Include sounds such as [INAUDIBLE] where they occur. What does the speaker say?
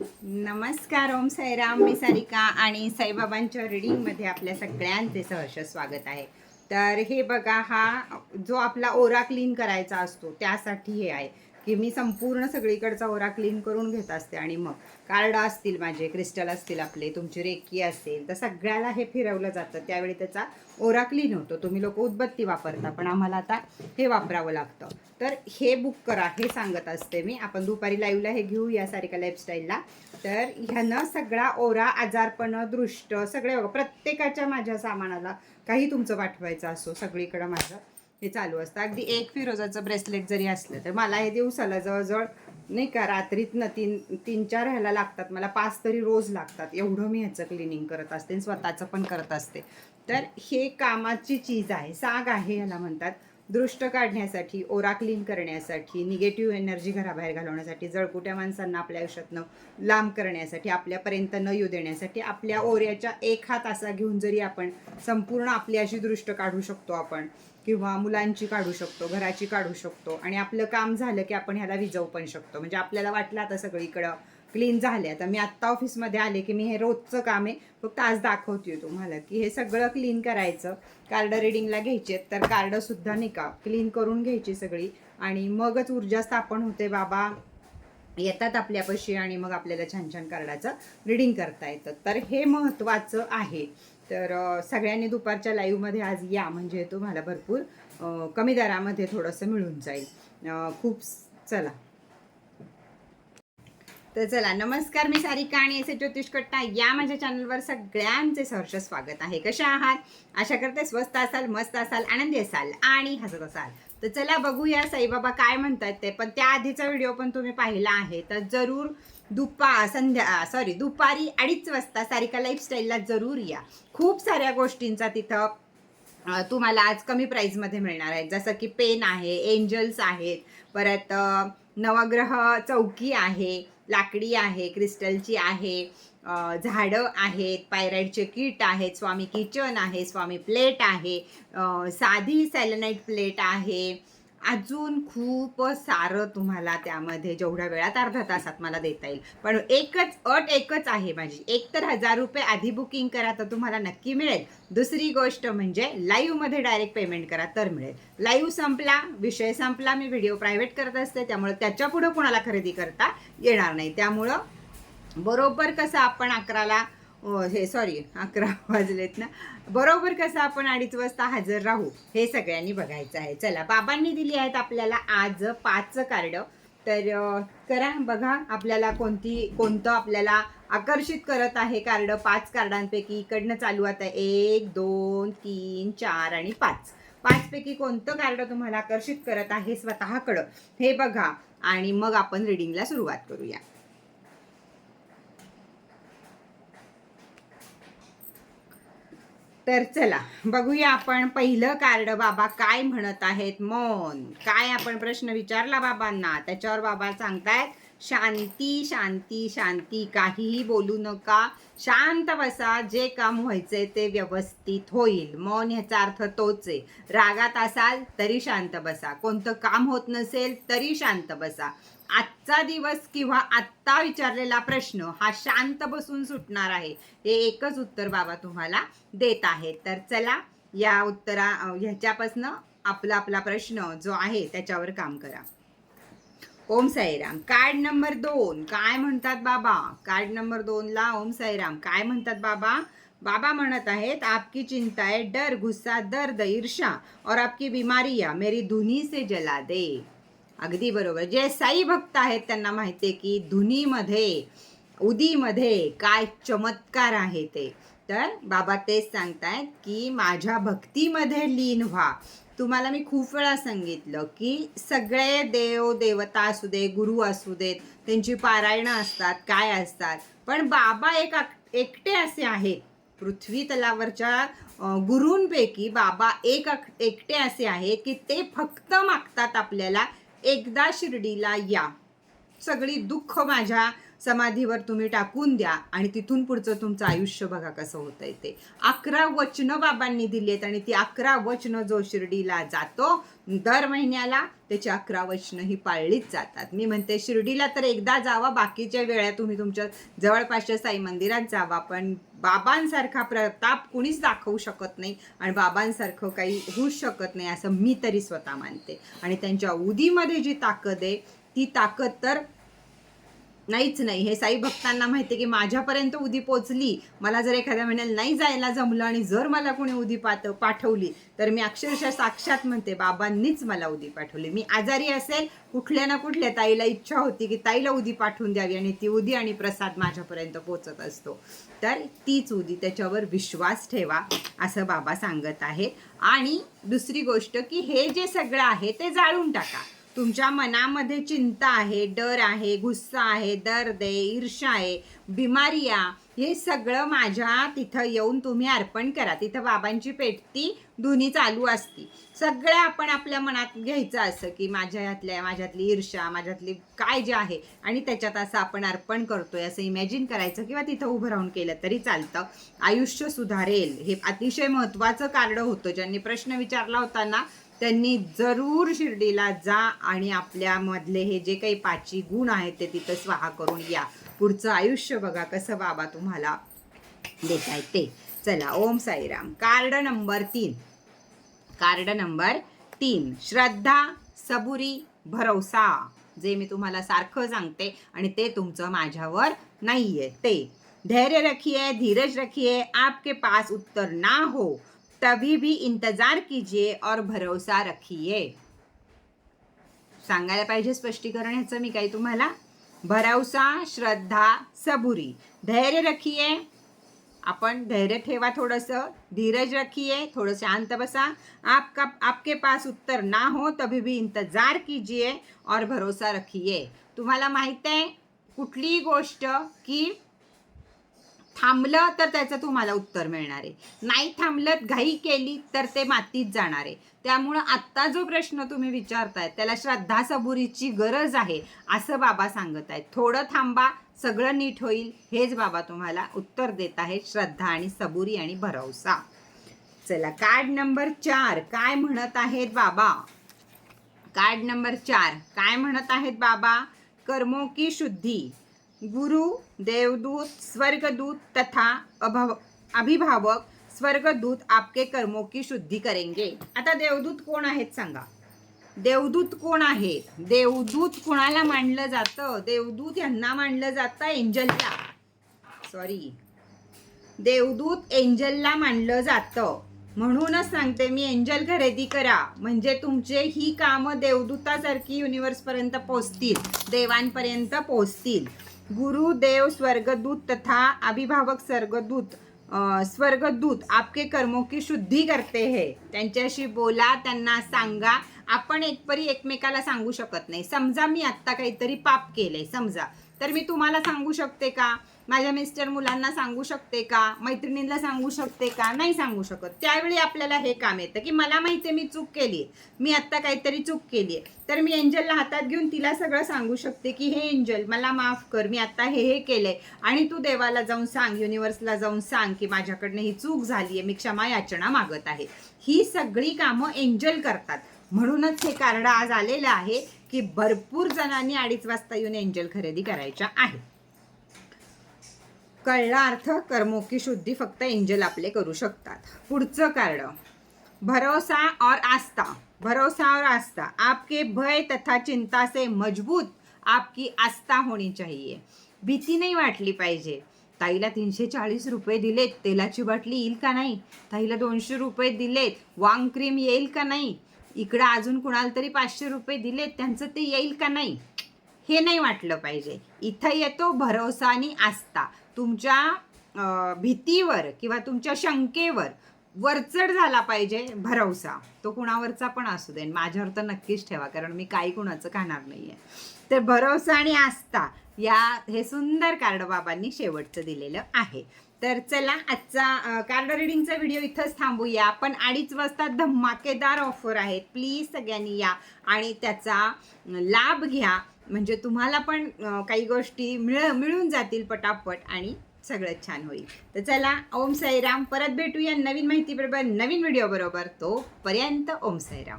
नमस्कार ओम साईराम. मी सारिका आणि साईबाबांच्या रीडिंगमध्ये आपल्या सगळ्यांचे सहर्ष स्वागत आहे. तर हे बघा हा जो आपला ओरा क्लीन करायचा असतो त्यासाठी हे आहे. की मी संपूर्ण सगळीकडचा ओरा क्लीन करून घेत असते आणि मग कार्ड असतील माझे क्रिस्टल असतील आपले तुमची रेकी असेल तर सगळ्याला हे फिरवलं जातं. त्यावेळी त्याचा ओरा क्लीन होतो. तुम्ही लोक उदबत्ती वापरता पण आम्हाला आता हे वापरावं लागतं. तर हे बुक करा हे सांगत असते मी. आपण दुपारी लाईव्हला हे घेऊ या सारिका लाईफस्टाईलला तर ह्यानं सगळा ओरा आजारपण दृष्ट सगळे प्रत्येकाच्या माझ्या सामानाला काही तुमचं पाठवायचं असो सगळीकडं माझं. हे चालू असतं. अगदी एक फिरोजाचं ब्रेसलेट जरी असलं तर मला हे दिवसाला जवळजवळ नाही का रात्रीतनं तीन तीन चार ह्याला लागतात. मला पाच तरी रोज लागतात. एवढं मी ह्याचं क्लिनिंग करत असते आणि स्वतःचं पण करत असते. तर हे कामाची चीज आहे साग आहे ह्याला म्हणतात. दृष्ट काढण्यासाठी ओरा क्लीन करण्यासाठी निगेटिव्ह एनर्जी घराबाहेर घालवण्यासाठी जळकुट्या माणसांना आपल्या आयुष्यातनं लांब करण्यासाठी आपल्यापर्यंत न येऊ देण्यासाठी आपल्या ओऱ्याच्या एक हात असा घेऊन जरी आपण संपूर्ण आपली अशी दृष्ट काढू शकतो आपण किंवा मुलांची काढू शकतो घराची काढू शकतो आणि आपलं काम झालं की आपण ह्याला विजवू पण शकतो. म्हणजे आपल्याला वाटलं आता सगळीकडं क्लीन झाले आता मी आत्ता ऑफिसमध्ये आले की मी हे रोजचं काम आहे फक्त आज दाखवते तुम्हाला की हे सगळं क्लीन करायचं. कार्ड रिडिंगला घ्यायचे तर कार्डसुद्धा नाही का क्लीन करून घ्यायची सगळी. आणि मगच ऊर्जा स्थापन होते बाबा. येतात आपल्यापाशी आणि मग आपल्याला छान छान कार्डाचं रिडिंग करता येतं. तर हे महत्त्वाचं आहे. तर सगळ्यांनी दुपारच्या लाईव्हमध्ये आज या म्हणजे तुम्हाला भरपूर कमी दरामध्ये थोडंसं मिळून जाईल. खूप चला. तर चला नमस्कार मी सारिका आणि एस ज्योतिष कट्टा या माझ्या चॅनलवर सगळ्यांचे सहर्ष स्वागत आहे. कशा आहात? आशा करते स्वस्त असाल मस्त असाल आनंदी असाल आणि हसत असाल. तर चला बघूया साईबाबा काय म्हणतात ते पण त्या आधीचा व्हिडिओ पण तुम्ही पाहिला आहे तर जरूर दुपा संध्या सॉरी दुपारी अडीच वाजता सारिका लाईफस्टाईलला जरूर या. खूप साऱ्या गोष्टींचा तिथं तुम्हाला आज कमी प्राईजमध्ये मिळणार आहेत. जसं की पेन आहे एंजल्स आहेत परत नवग्रह चौकी आहे लाकडी आहे क्रिस्टलची आहे झाडं आहेत पायराईडचे किट आहेत स्वामी किचन आहे स्वामी प्लेट आहे साधी सॅलनाईट प्लेट आहे अजून खूप सारं तुम्हाला त्यामध्ये जेवढ्या वेळात अर्धा तासात मला देता येईल. पण एकच अट एकच आहे माझी. एक तर हजार रुपये आधी बुकिंग करा तर तुम्हाला नक्की मिळेल. दुसरी गोष्ट म्हणजे लाईव्हमध्ये डायरेक्ट पेमेंट करा तर मिळेल. लाईव्ह संपला विषय संपला मी व्हिडिओ प्रायव्हेट करत असते त्यामुळे त्याच्या पुढं कोणाला खरेदी करता येणार नाही. त्यामुळं बरोबर कसं आपण अकराला हे सॉरी अकरा [LAUGHS] वाजलेत ना. बरोबर कसं आपण अडीच वाजता हजर राहू हे सगळ्यांनी बघायचं आहे. चला बाबांनी दिली आहेत आपल्याला आज पाच कार्ड. तर करा बघा आपल्याला कोणती कोणतं आपल्याला आकर्षित करत आहे कार्ड. पाच कार्डांपैकी इकडनं चालू आता एक दोन तीन चार आणि पाच. पाचपैकी कोणतं कार्ड तुम्हाला आकर्षित करत आहे स्वतःकडं हे बघा. आणि मग आपण रिडिंगला सुरुवात करूया. तर चला बघूया आपण पहिलं कार्ड बाबा काय म्हणत आहेत. मौन काय आपण प्रश्न विचारला बाबांना? त्याच्यावर बाबा सांगतायत शांती शांती शांती काहीही बोलू नका. शांत बसा जे काम व्हायचंय ते व्यवस्थित होईल. मौन ह्याचा अर्थ तोच आहे. रागात असाल तरी शांत बसा. कोणतं काम होत नसेल तरी शांत बसा. आजचा दिवस किंवा आत्ता विचारलेला प्रश्न हा शांत बसून सुटणार आहे. हे एकच उत्तर बाबा तुम्हाला देत आहेत. तर चला या उत्तरा ह्याच्यापासनं आपला आपला प्रश्न जो आहे त्याच्यावर काम करा. ओम साईराम. कार्ड नंबर दोन. काय म्हणतात बाबा? कार्ड नंबर दोनला ओम साईराम. काय म्हणतात बाबा? बाबा म्हणत आहेत आपकी चिंता है डर गुस्सा दर्द ईर्षा और आपकी बीमारियां मेरी धुनी से जला दे. अगदी बरोबर. जे साई भक्त आहेत त्यांना माहिती आहे की धुनीमध्ये उदीमध्ये काय चमत्कार आहे ते. तर बाबा तेच सांगतायत की माझ्या भक्तीमध्ये लीन व्हा. तुम्हाला मी खूप वेळा सांगितलं की सगळे देव देवता असू दे गुरु असू देत त्यांची पारायणं असतात काय असतात. पण बाबा एक एकटे असे आहेत. पृथ्वी तलावरच्या गुरूंपैकी बाबा एक एकटे असे आहेत की ते फक्त मागतात आपल्याला एकदा शिर्डीला या. सगळी दुःख माझ्या समाधीवर तुम्ही टाकून द्या आणि तिथून पुढचं तुमचं आयुष्य बघा कसं होतंय ते. अकरा वचनं बाबांनी दिली आहेत आणि ती अकरा वचनं जो शिर्डीला जातो दर महिन्याला त्याची अकरा वचनं ही पाळलीच जातात. मी म्हणते शिर्डीला तर एकदा जावा बाकीच्या वेळा तुम्ही तुमच्या जवळपासच्या साई मंदिरात जावा पण बाबांसारखा प्रताप कुणीच दाखवू शकत नाही आणि बाबांसारखं काही होऊच शकत नाही असं मी तरी स्वतः मानते. आणि त्यांच्या उदीमध्ये जी ताकद आहे ती ताकद तर नाहीच नाही. हे साई भक्तांना माहिती की माझ्यापर्यंत उदी पोचली. मला जर एखाद्या महिन्याला नाही जायला जमलं आणि जर मला कोणी उदी पात पाठवली तर मी अक्षरशः साक्षात म्हणते बाबांनीच मला उदी पाठवली. मी आजारी असेल कुठल्या ना कुठल्या ताईला इच्छा होती की ताईला उदी पाठवून द्यावी आणि ती उदी आणि प्रसाद माझ्यापर्यंत पोचत असतो. तर तीच उदी त्याच्यावर विश्वास ठेवा असं बाबा सांगत आहे. आणि दुसरी गोष्ट की हे जे सगळं आहे ते जाळून टाका. तुमच्या मनामध्ये चिंता आहे डर आहे गुस्सा आहे दर्द आहे ईर्षा आहे बिमारिया हे सगळं माझ्या तिथं येऊन तुम्ही अर्पण करा. तिथं बाबांची पेटती दोन्ही चालू असती. सगळं आपण आपल्या मनात घ्यायचं असं की माझ्या यातल्या माझ्यातली ईर्षा माझ्यातली काय जे आहे आणि त्याच्यात असं आपण अर्पण करतोय असं इमॅजिन करायचं किंवा तिथं उभं राहून केलं तरी चालतं. आयुष्य सुधारेल. हे अतिशय महत्त्वाचं कार्ड होतं. ज्यांनी प्रश्न विचारला होता ना त्यांनी जरूर शिर्डीला जा आणि आपल्यामधले हे जे काही पाची गुण आहेत ते तिथं स्वाहा करून या. पुढचं आयुष्य बघा कसं बाबा तुम्हाला देताय ते. चला ओम साईराम. कार्ड नंबर तीन. कार्ड नंबर तीन. श्रद्धा सबुरी भरोसा जे मी तुम्हाला सारखं सांगते आणि ते तुमचं माझ्यावर नाहीये. ते. धैर्य रखिए धीरज रखिए आपके पास उत्तर ना हो. तभी भी इंतजार कीजिए और भरोसा रखिए. सांगायला पाहिजे स्पष्टीकरण ह्याचं मी काही तुम्हाला. भरवसा श्रद्धा सबुरी. धैर्य रखिए. आपण धैर्य ठेवा थोडंसं. धीरज रखिए. थोडं शांत बसा. आपका आपके पास उत्तर ना हो तभी भी इंतजार कीजिए और भरोसा रखिए. तुम्हाला माहीत आहे कुठलीही गोष्ट की थांबलं तर त्याचं तुम्हाला उत्तर मिळणार आहे. नाही थांबलं घाई केली तर ते मातीत जाणार आहे. त्यामुळं आत्ता जो प्रश्न तुम्ही विचारताय त्याला श्रद्धा सबुरीची गरज आहे असं बाबा सांगत आहेत. थोडं थांबा सगळं नीट होईल हेच बाबा तुम्हाला उत्तर देत आहेत श्रद्धा आणि सबुरी आणि भरवसा. चला कार्ड नंबर चार. काय म्हणत आहेत बाबा? कार्ड नंबर चार. काय म्हणत आहेत बाबा? कर्मोकी शुद्धी. गुरु देवदूत स्वर्गदूत तथा अभव अभिभावक स्वर्गदूत आपके कर्मों की शुद्धी करेंगे। आता देवदूत कोण आहेत सांगा? देवदूत कोण आहे? देवदूत कुणाला मानलं जातं? देवदूत यांना मानलं जातं एंजलला. सॉरी देवदूत एंजलला मानलं जातं. म्हणूनच सांगते मी एंजल खरेदी करा. म्हणजे तुमचे ही कामं देवदूतासारखी युनिवर्सपर्यंत पोचतील देवांपर्यंत पोचतील गुरुदेव स्वर्गदूत तथा अभिभावक स्वर्गदूत स्वर्गदूत आपके कर्मों की शुद्धी करते हे. त्यांच्याशी बोला त्यांना सांगा. आपण एकपरी एकमेकाला सांगू शकत नाही. समजा मी आत्ता काहीतरी पाप केलंय समजा. तर मी तुम्हाला सांगू शकते का? माझ्या मिस्टर मुलांना सांगू शकते का? मैत्रिणींना सांगू शकते का? नाही सांगू शकत. त्यावेळी आपल्याला हे काम येतं की मला माहिती आहे मी चूक केली मी आत्ता काहीतरी चूक केली आहे तर मी एंजलला हातात घेऊन तिला सगळं सांगू शकते की हे एंजल मला माफ कर. मी आत्ता हे हे केलंय. आणि तू देवाला जाऊन सांग युनिव्हर्सला जाऊन सांग की माझ्याकडनं ही चूक झाली आहे मी क्षमा याचना मागत आहे. ही सगळी कामं एंजल करतात. म्हणूनच हे कार्ड आज आलेलं आहे की भरपूर जणांनी अडीच वाजता येऊन एंजल खरेदी करायच्या आहेत. कळला अर्थ कर्मोकी शुद्धी फक्त एंजल आपले करू शकतात. पुढचं कार्ड भरोसा और आस्था. भरोसा और आस्था. आपके भय तथा चिंता से मजबूत आपकी आस्था होनी चाहिए. भीती नाही वाटली पाहिजे. ताईला तीनशे चाळीस रुपये दिलेत. तेलाची बाटली येईल का नाही? ताईला दोनशे रुपये दिलेत. वांग क्रीम येईल का नाही? इकडं अजून कुणाला तरी पाचशे रुपये दिलेत. त्यांचं ते येईल का नाही? हे नाही वाटलं पाहिजे. इथं येतो भरोसा आणि आस्था. तुमच्या भीतीवर किंवा तुमच्या शंकेवर वरचढ झाला पाहिजे भरवसा. तो कुणावरचा पण असू दे. माझ्यावर तर नक्कीच ठेवा कारण मी काही कुणाचं खाणार नाही आहे तर भरवसा आणि आस्था या हे सुंदर कार्ड बाबांनी शेवटचं दिलेलं आहे. तर चला आजचा कार्ड रिडिंगचा व्हिडिओ इथंच थांबूया. पण अडीच वाजता धमाकेदार ऑफर आहेत. प्लीज सगळ्यांनी या आणि त्याचा लाभ घ्या. म्हणजे तुम्हाला पण काही गोष्टी मिळ मिळून जातील पटापट आणि सगळं छान होईल. तर चला ओम साईराम. परत भेटूया नवीन माहितीबरोबर नवीन व्हिडिओ बरोबर. तोपर्यंत ओम साईराम.